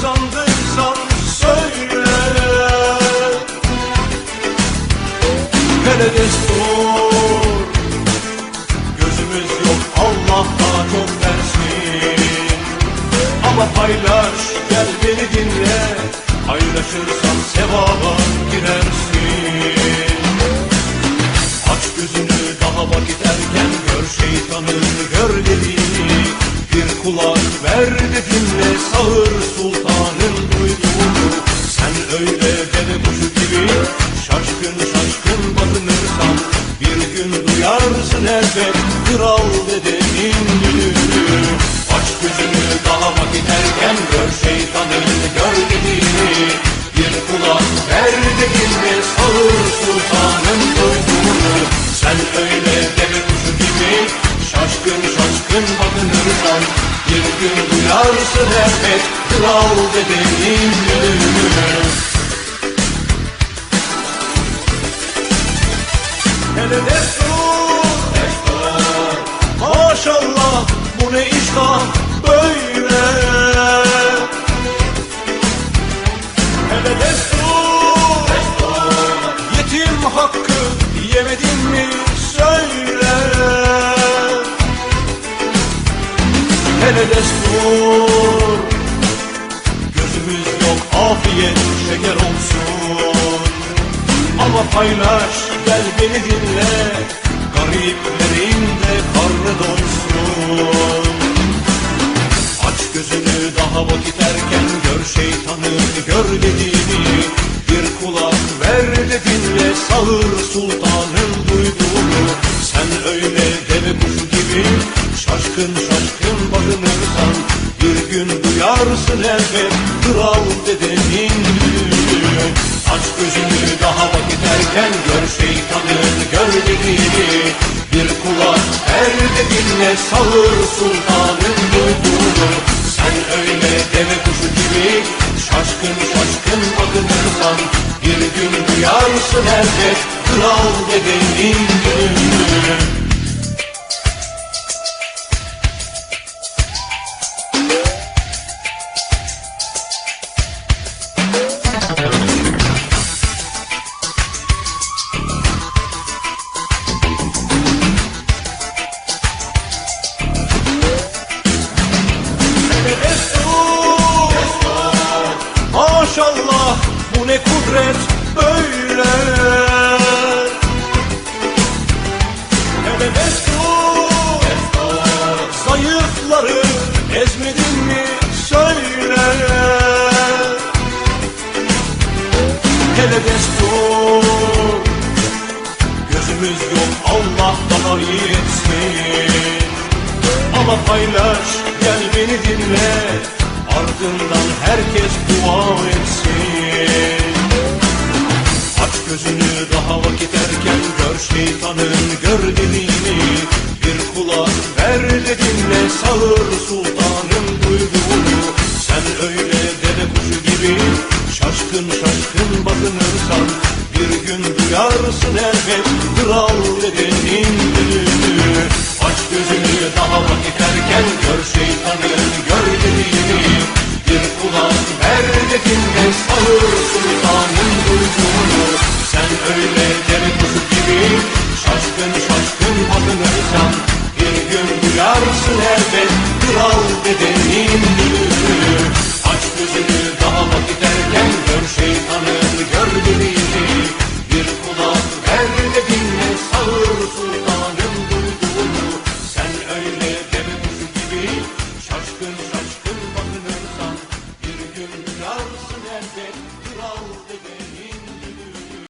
kazandıysan söyle. Hele destur Gözümüz yok Allah daha çok versin Ama paylaş gel beni dinle Paylaşırsan sevaba öyle deve kuşu gibi şaşkın şaşkın bakınırsan Bir gün duyarsın elbet kral dedenin düdüğünü Aç gözünü daha vakit erken gör şeytanın gör dediğini Bir kulak ver de dinle sağır sultanın duyduğunu Sen öyle deve kuşu gibi şaşkın şaşkın bakınırsan Bir gün duyarsın elbet kral dedenin düdüğünü Hele destur, Maşallah bu ne iştah böyle. Hele destur. Yetim hakkı yemedin mi? Söyle. Hele destur. Gözümüz yok afiyet şeker olsun. Ama paylaş gel beni dinle Gariplerin de karnı doysun Aç gözünü daha vakit erken Gör şeytanı gör dediğini. Bir kulak ver de dinle Sağır sultanın duyduğunu. Sen öyle deve kuşu gibi Şaşkın şaşkın bakınırsan Bir gün duyarsın elbet Kral dedenin dinle Sağır sultanın duyduğunu Sen öyle deve kuşu gibi Şaşkın şaşkın bakınırsan Bir gün duyarsın elbet Kral dedenin düğünü kudret böyle Hele destur, Zayıfları ezmedin mi söyle Hele destur Gözümüz yok Allah daha iyi etsin ama paylaş gel beni dinle Ardından herkes dua etsin gözünü daha vakit erken Gör şeytanın gör dediğini Bir kulak ver de dinle Sağır sultanın duyduğunu. Sen öyle deve kuşu gibi Şaşkın şaşkın bakınırsan Bir gün duyarsın elbet Kral dedenin düğünü Sen